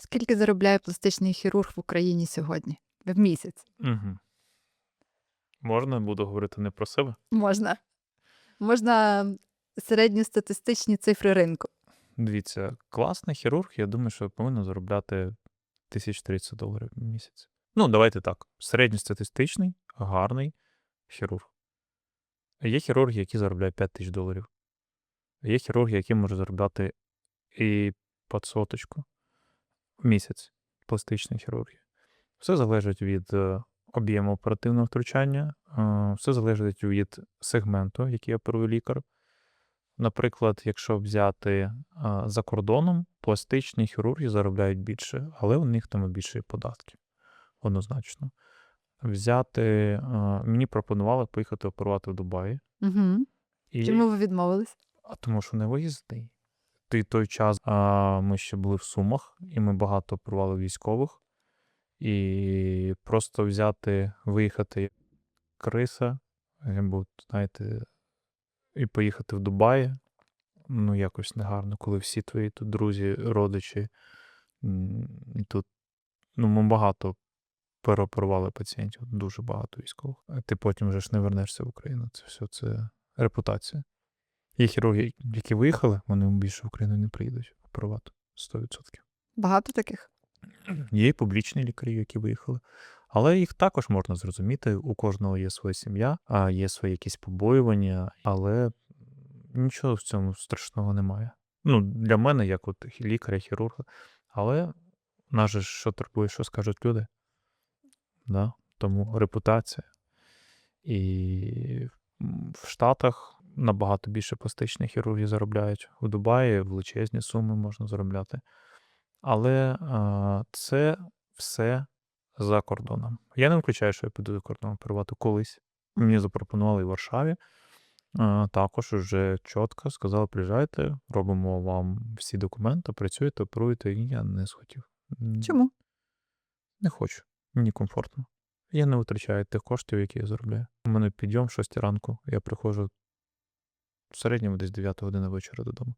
Скільки заробляє пластичний хірург в Україні сьогодні? В місяць? Угу. Можна буду говорити не про себе? Можна. Можна середньостатистичні цифри ринку. Дивіться, класний хірург, я думаю, що повинен заробляти 1030 доларів в місяць. Ну, давайте так. Середньостатистичний, гарний хірург. Є хірурги, які заробляють 5 тисяч доларів. Є хірурги, які можуть заробляти і під соточку в місяць пластичної хірургії. Все залежить від е, об'єму оперативного втручання, е, все залежить від сегменту, який оперує лікар. Наприклад, якщо взяти за кордоном, пластичні хірурги заробляють більше, але у них там більше податки. Однозначно. Взяти, мені пропонували поїхати оперувати в Дубаї. Угу. І, Чому ви відмовились? А тому що не виїзний. Той той час а, ми ще були в Сумах, і ми багато оперували військових. І просто взяти, виїхати криса, або, знаєте, і поїхати в Дубаї. Ну, якось негарно, коли всі твої тут друзі, родичі. І тут ну, ми багато переоперували пацієнтів, дуже багато військових. А ти потім вже ж не вернешся в Україну. Це все це репутація. Є хірурги, які виїхали, вони більше в Україну не приїдуть оперувати 100%. Багато таких? Є і публічні лікарі, які виїхали. Але їх також можна зрозуміти. У кожного є своя сім'я, а є свої якісь побоювання, але нічого в цьому страшного немає. Ну, для мене, як от лікаря, хірурга. Але нас же що турбує, що скажуть люди. Да? Тому репутація. І в Штатах набагато більше пластичних хірургів заробляють. У Дубаї величезні суми можна заробляти. Але а, це все за кордоном. Я не виключаю, що я піду за кордон оперувати колись. Мені запропонували і в Варшаві. А, також вже чітко сказали: приїжджайте, робимо вам всі документи, працюєте, оперуєте. І я не схотів. Чому? Не хочу. Мені комфортно. Я не витрачаю тих коштів, які я заробляю. У мене підйом 6 ранку, я приходжу середньому десь 9 години вечора додому.